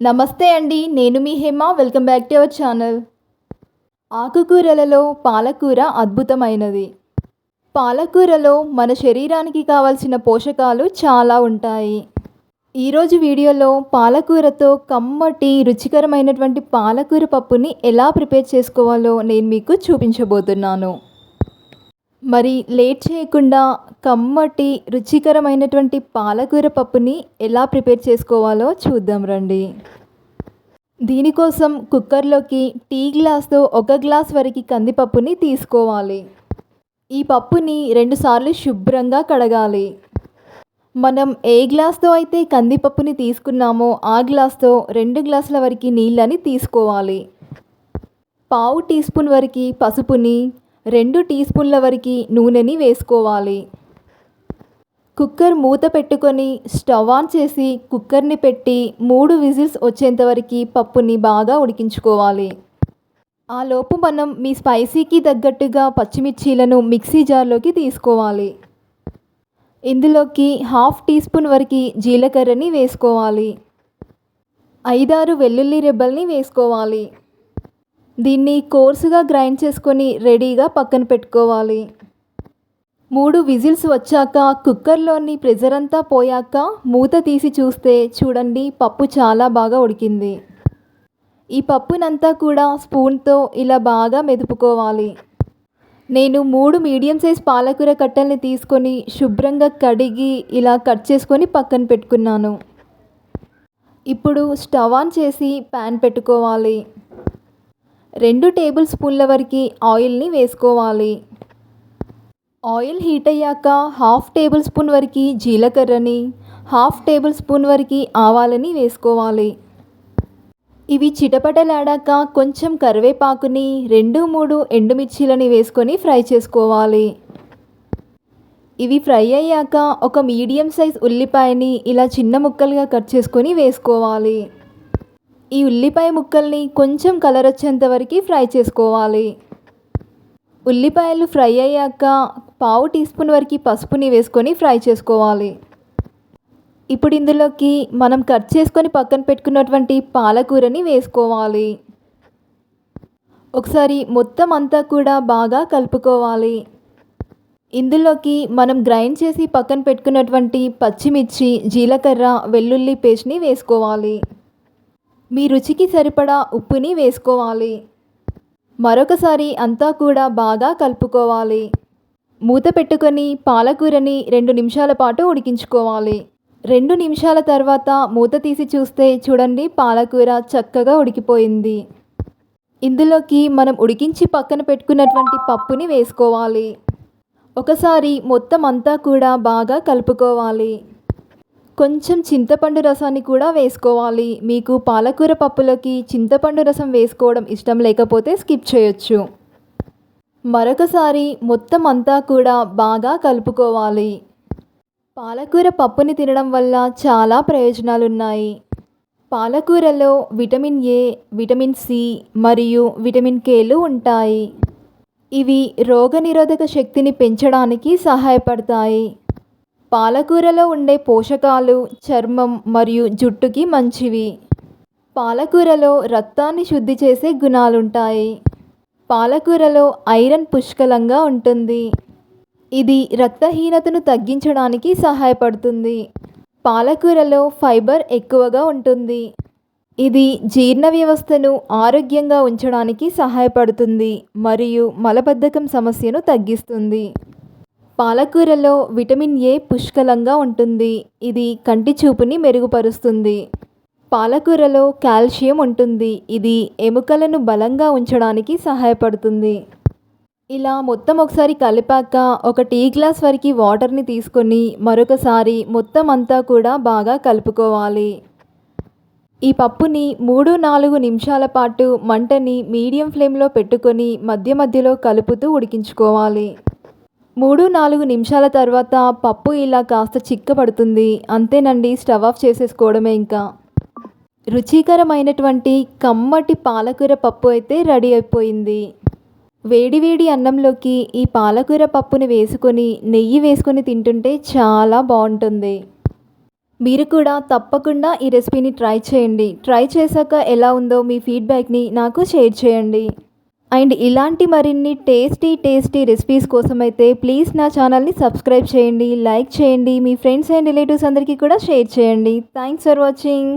నమస్తే అండి నేను మీ Hema. Welcome back to our channel. ఆకుకూరలలో పాలకూర అద్భుతమైనది. పాలకూరలో మన శరీరానికి కావలసిన పోషకాలు చాలా ఉంటాయి. ఈరోజు వీడియోలో పాలకూరతో కమ్మటి రుచికరమైనటువంటి పాలకూర పప్పుని ఎలా ప్రిపేర్ చేసుకోవాలో నేను మీకు చూపించబోతున్నాను. మరి లేట్ చేయకుండా కమ్మటి రుచికరమైనటువంటి పాలకూర పప్పుని ఎలా ప్రిపేర్ చేసుకోవాలో చూద్దాం రండి. దీనికోసం కుక్కర్లోకి టీ గ్లాస్తో ఒక గ్లాస్ వరకు కందిపప్పుని తీసుకోవాలి. ఈ పప్పుని రెండుసార్లు శుభ్రంగా కడగాలి. మనం ఏ గ్లాస్తో అయితే కందిపప్పుని తీసుకున్నామో ఆ గ్లాస్తో రెండు గ్లాసుల వరకు నీళ్ళని తీసుకోవాలి. పావు టీ స్పూన్ వరకు పసుపుని రెండు టీ స్పూన్ల వరకు నూనెని వేసుకోవాలి. కుక్కర్ మూత పెట్టుకొని స్టవ్ ఆన్ చేసి కుక్కర్ని పెట్టి మూడు విజిల్స్ వచ్చేంత వరకు పప్పుని బాగా ఉడికించుకోవాలి. ఆ లోపు మనం మీ స్పైసీకి తగ్గట్టుగా పచ్చిమిర్చీలను మిక్సీ జార్లోకి తీసుకోవాలి. ఇందులోకి హాఫ్ టీ స్పూన్ వరకు జీలకర్రని వేసుకోవాలి. ఐదారు వెల్లుల్లి రెబ్బల్ని వేసుకోవాలి. దీన్ని కోర్సుగా గ్రైండ్ చేసుకొని రెడీగా పక్కన పెట్టుకోవాలి. మూడు విజిల్స్ వచ్చాక కుక్కర్లోని ప్రెజర్ అంతా పోయాక మూత తీసి చూస్తే చూడండి పప్పు చాలా బాగా ఉడికింది. ఈ పప్పునంతా కూడా స్పూన్తో ఇలా బాగా మెదుపుకోవాలి. నేను మూడు మీడియం సైజ్ పాలకూర కట్టల్ని తీసుకొని శుభ్రంగా కడిగి ఇలా కట్ చేసుకొని పక్కన పెట్టుకున్నాను. ఇప్పుడు స్టవ్ ఆన్ చేసి ప్యాన్ పెట్టుకోవాలి. రెండు టేబుల్ స్పూన్ల వరకు ఆయిల్ని వేసుకోవాలి. ఆయిల్ హీట్ అయ్యాక హాఫ్ టేబుల్ స్పూన్ వరకు జీలకర్రని హాఫ్ టేబుల్ స్పూన్ వరకు ఆవాలని వేసుకోవాలి. ఇవి చిటపటలాడాక కొంచెం కరివేపాకుని రెండు మూడు ఎండుమిర్చీలని వేసుకొని ఫ్రై చేసుకోవాలి. ఇవి ఫ్రై అయ్యాక ఒక మీడియం సైజ్ ఉల్లిపాయని ఇలా చిన్న ముక్కలుగా కట్ చేసుకొని వేసుకోవాలి. ఈ ఉల్లిపాయ ముక్కల్ని కొంచెం కలర్ వచ్చేంత వరకు ఫ్రై చేసుకోవాలి. ఉల్లిపాయలు ఫ్రై అయ్యాక పావు టీ స్పూన్ వరకు పసుపుని వేసుకొని ఫ్రై చేసుకోవాలి. ఇప్పుడు ఇందులోకి మనం కట్ చేసుకొని పక్కన పెట్టుకున్నటువంటి పాలకూరని వేసుకోవాలి. ఒకసారి మొత్తం అంతా కూడా బాగా కలుపుకోవాలి. ఇందులోకి మనం గ్రైండ్ చేసి పక్కన పెట్టుకున్నటువంటి పచ్చిమిర్చి జీలకర్ర వెల్లుల్లి పేస్ట్ని వేసుకోవాలి. మీ రుచికి సరిపడా ఉప్పుని వేసుకోవాలి. మరొకసారి అంతా కూడా బాగా కలుపుకోవాలి. మూత పెట్టుకొని పాలకూరని రెండు నిమిషాల పాటు ఉడికించుకోవాలి. రెండు నిమిషాల తర్వాత మూత తీసి చూస్తే చూడండి పాలకూర చక్కగా ఉడికిపోయింది. ఇందులోకి మనం ఉడికించి పక్కన పెట్టుకున్నటువంటి పప్పుని వేసుకోవాలి. ఒకసారి మొత్తం అంతా కూడా బాగా కలుపుకోవాలి. కొంచెం చింతపండు రసాన్ని కూడా వేసుకోవాలి. మీకు పాలకూర పప్పులోకి చింతపండు రసం వేసుకోవడం ఇష్టం లేకపోతే స్కిప్ చేయొచ్చు. మరొకసారి మొత్తం అంతా కూడా బాగా కలుపుకోవాలి. పాలకూర పప్పుని తినడం వల్ల చాలా ప్రయోజనాలు ఉన్నాయి పాలకూరలో విటమిన్ ఏ విటమిన్ సి మరియు విటమిన్ కేలు ఉంటాయి. ఇవి రోగనిరోధక శక్తిని పెంచడానికి సహాయపడతాయి. పాలకూరలో ఉండే పోషకాలు చర్మం మరియు జుట్టుకి మంచివి. పాలకూరలో రక్తాన్ని శుద్ధి చేసే గుణాలుంటాయి. పాలకూరలో ఐరన్ పుష్కలంగా ఉంటుంది. ఇది రక్తహీనతను తగ్గించడానికి సహాయపడుతుంది. పాలకూరలో ఫైబర్ ఎక్కువగా ఉంటుంది. ఇది జీర్ణ వ్యవస్థను ఆరోగ్యంగా ఉంచడానికి సహాయపడుతుంది మరియు మలబద్ధకం సమస్యను తగ్గిస్తుంది. పాలకూరలో విటమిన్ ఏ పుష్కలంగా ఉంటుంది. ఇది కంటి చూపుని మెరుగుపరుస్తుంది. పాలకూరలో కాల్షియం ఉంటుంది. ఇది ఎముకలను బలంగా ఉంచడానికి సహాయపడుతుంది. ఇలా మొత్తం ఒకసారి కలిపాక ఒక టీ గ్లాస్ వరకు వాటర్ని తీసుకొని మరొకసారి మొత్తం అంతా కూడా బాగా కలుపుకోవాలి. ఈ పప్పుని మూడు నాలుగు నిమిషాల పాటు మంటని మీడియం ఫ్లేమ్లో పెట్టుకొని మధ్య మధ్యలో కలుపుతూ ఉడికించుకోవాలి. మూడు నాలుగు నిమిషాల తర్వాత పప్పు ఇలా కాస్త చిక్కబడుతుంది. అంతేనండి స్టవ్ ఆఫ్ చేసేసుకోవడమే ఇంకా. రుచికరమైనటువంటి కమ్మటి పాలకూర పప్పు అయితే రెడీ అయిపోయింది. వేడివేడి అన్నంలోకి ఈ పాలకూర పప్పుని వేసుకొని నెయ్యి వేసుకొని తింటుంటే చాలా బాగుంటుంది. మీరు కూడా తప్పకుండా ఈ రెసిపీని ట్రై చేయండి. ట్రై చేశాక ఎలా ఉందో మీ ఫీడ్బ్యాక్ని నాకు షేర్ చేయండి. అండ్ ఇలాంటి మరిన్ని టేస్టీ టేస్టీ రెసిపీస్ కోసం అయితే ప్లీజ్ నా ఛానల్ని సబ్స్క్రైబ్ చేయండి లైక్ చేయండి మీ ఫ్రెండ్స్ అండ్ రిలేటివ్స్ అందరికీ కూడా షేర్ చేయండి. Thanks for watching.